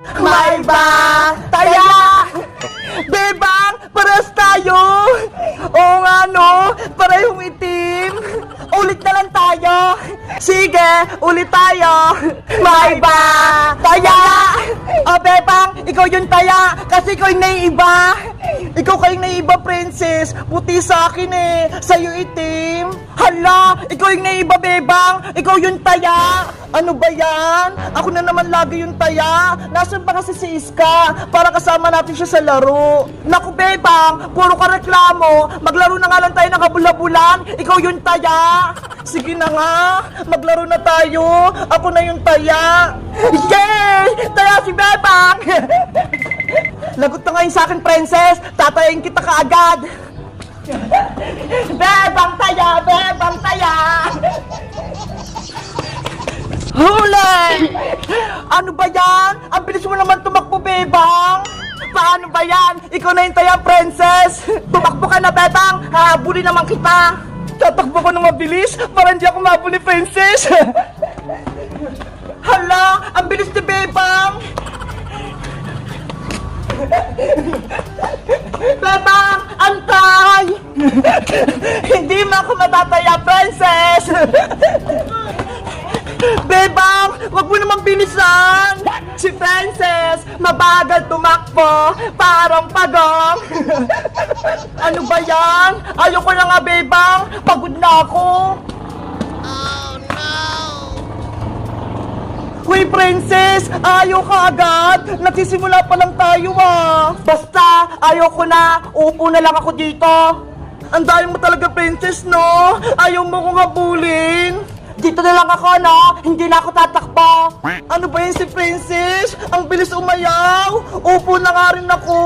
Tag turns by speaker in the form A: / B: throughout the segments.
A: May ba taya? Bebang, paras tayo! Oo nga no, parehong itim. Ulit na lang tayo. Sige, ulit tayo. May ba taya? O Bebang, ikaw yung taya kasi ikaw yung naiiba. Ikaw kayong naiiba, princess. Puti sa akin eh. Sa'yo itim. Hala, ikaw yung naiiba, Bebang. Ikaw yung taya. Ano ba yan? Ako na naman lagi yung taya. Nasaan pa kasi si Iska? Para kasama natin siya sa laro. Naku, Bebang, puro ka reklamo. Maglaro na nga lang tayo ng kabula-bulan. Ikaw yung taya. Sige na nga, maglaro na tayo. Ako na yung taya. Yay! Taya si Bebang! Lagot na ngayon sa akin, princess. Tatayin kita kaagad. Bebang taya! Bebang taya! Ano ba yan? Ang bilis mo naman tumakbo, Bebang! Paano ba yan? Ikaw na yung taya, princess! Tumakbo ka na, Bebang! Hahabulin naman kita! Tatakbo ko na mabilis para hindi ako mabuli, princess! Hala! Ang bilis ni Bebang! Bebang! Antay! hindi mo ako matataya, princess! Bebang, bilisan! Si Princess, mabagal tumakbo, parang pagong. ano ba yan? Ayoko na nga, Bebang. Pagod na ako. Oh, no! Uy, Princess! Ayaw ka agad! Nagsisimula pa lang tayo, ah! Basta, ayoko na! Upo na lang ako dito! Ang dami mo talaga, Princess, no? Ayaw mo kong habulin! Dito na lang ako, no? Hindi na ako tatakbo! Ano ba yun si Princess? Ang bilis umayaw! Upo na nga rin ako!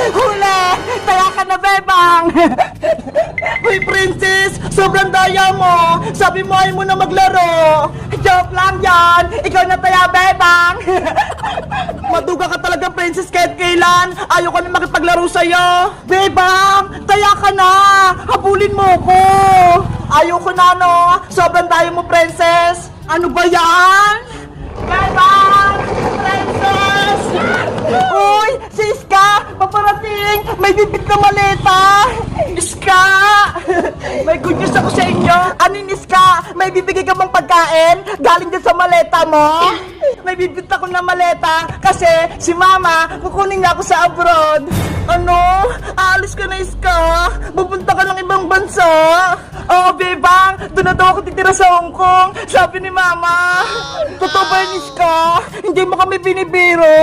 A: Huli! Taya ka na, Bebang! Uy, Princess! Sobrang daya mo! Sabi mo ay mo na maglaro! Joke lang yan! Ikaw na taya, Bebang! Maduga ka talaga, Princess, kahit kailan! Ayaw ka na makipaglaro sa'yo! Bebang! Taya ka na! Habulin mo ko! Ayaw ko na, no? Sobrang daya mo, Princess! Ano ba yan? Bebang! Princess! Uy! Si Iska! Paparating! May bibit na maleta! Iska! May good news ako sa inyo! Ano Iska? May bibigay ka bang pagkain? Galing din sa maleta mo? May bibit ako na maleta kasi si Mama kukunin niya ako sa abroad. Ano? Aalis ka na, Iska? Pupunta ka ng ibang bansa? Oo, Bebang! Doon na daw ako titira sa Hong Kong! Sabi ni Mama! Totoo ba yun, Iska? Hindi mo kami binibiro!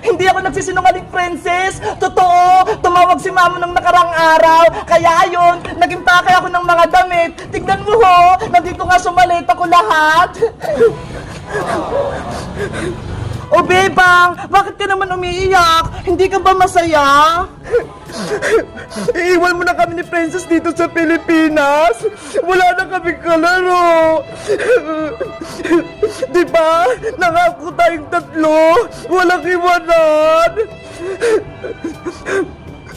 A: Hindi ako nagsisinungaling, princess! Totoo! Tumawag si mama nung nakarang araw! Kaya ayun, naging pakay ako ng mga damit! Tignan mo ho! Nandito nga sa maleta ko lahat! O Bebang, bakit ka naman umiiyak? Hindi ka ba masaya? Iiwan mo na kami ni Princess dito sa Pilipinas. Wala na kami kalaro. Di ba? Nangako tayong tatlo. Walang iwanan.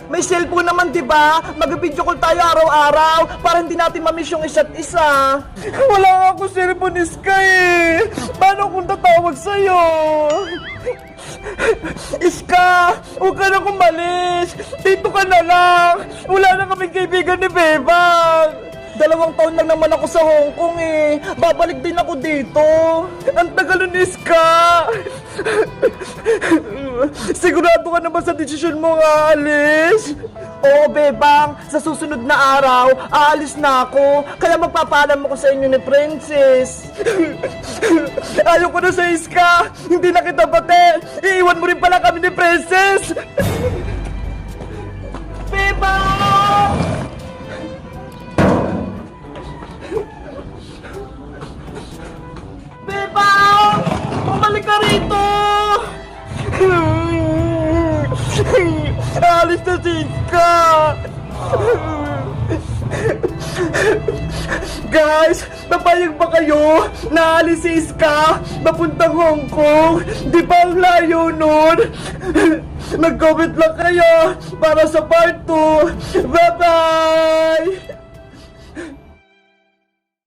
A: May cellphone naman, di ba? Mag-video call tayo araw-araw para hindi natin mamiss yung isa't isa. Wala nga ako cellphone ni Sky eh. Paano kung tatawag sa'yo? Iska, huwag ka na kumalis. Dito ka na lang. Wala na kaming kaibigan ni Bebang. Dalawang taon lang naman ako sa Hong Kong eh. Babalik din ako dito. Ang tagal nun, Iska. Sigurado ka naman sa desisyon mo nga, alis? Oo, Bebang. Sa susunod na araw, aalis na ako. Kaya magpapaalam ako sa inyo ni Princess. Ayaw ko na sa Iska. Hindi na kita bate. Iiwan mo rin pala kami ni Princess. Bebang! Alis na si Iska! Guys, papayag ba kayo na alis si Iska papuntang Hong Kong? Di ba ang layo nun? Mag-comment lang kayo para sa part 2. Bye-bye!